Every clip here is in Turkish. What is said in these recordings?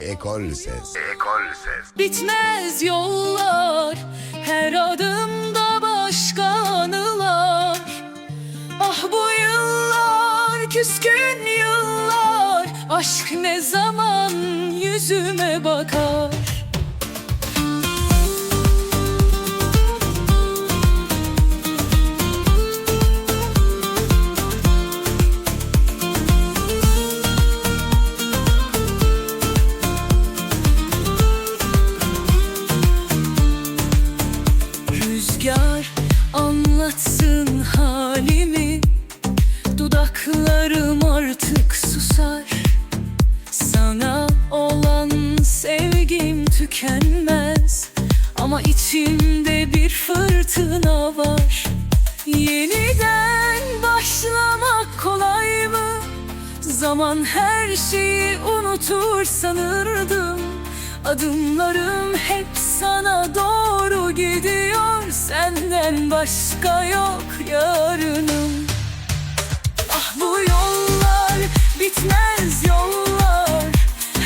Ekol ses. Ekol ses. Bitmez yollar Her adımda başka anılar Ah bu yıllar Küskün yıllar Aşk ne zaman yüzüme bakar anlatsın halimi. Dudaklarım artık susar. Sana olan sevgim tükenmez. Ama içimde bir fırtına var. Yeniden başlamak kolay mı? Zaman her şeyi unutur sanırdım. Adımlarım hep sana doğru gidiyor Senden başka yok yarınım. Ah bu yollar bitmez yollar.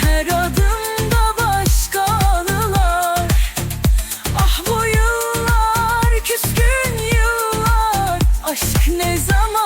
Her adımda başka anılar. Ah bu yıllar küskün yıllar. Aşk ne zaman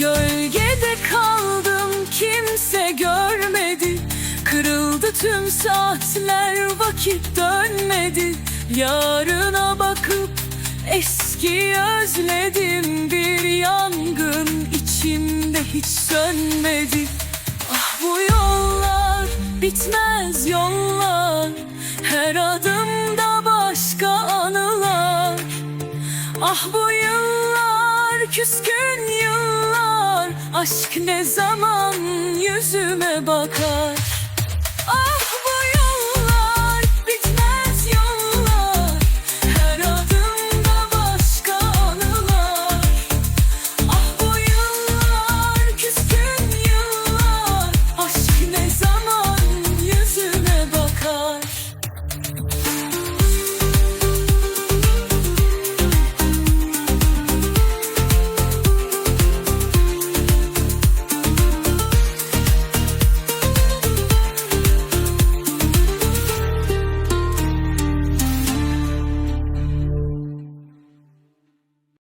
Gölgede kaldım kimse görmedi. Kırıldı tüm saatler vakit dönmedi. Yarına bakıp eski özledim. Bir yangın içimde hiç sönmedi. Ah bu yollar bitmez yollar. Her adımda başka anılar. Ah bu yıllar küskün yıllar Aşk ne zaman yüzüme bakar? Ah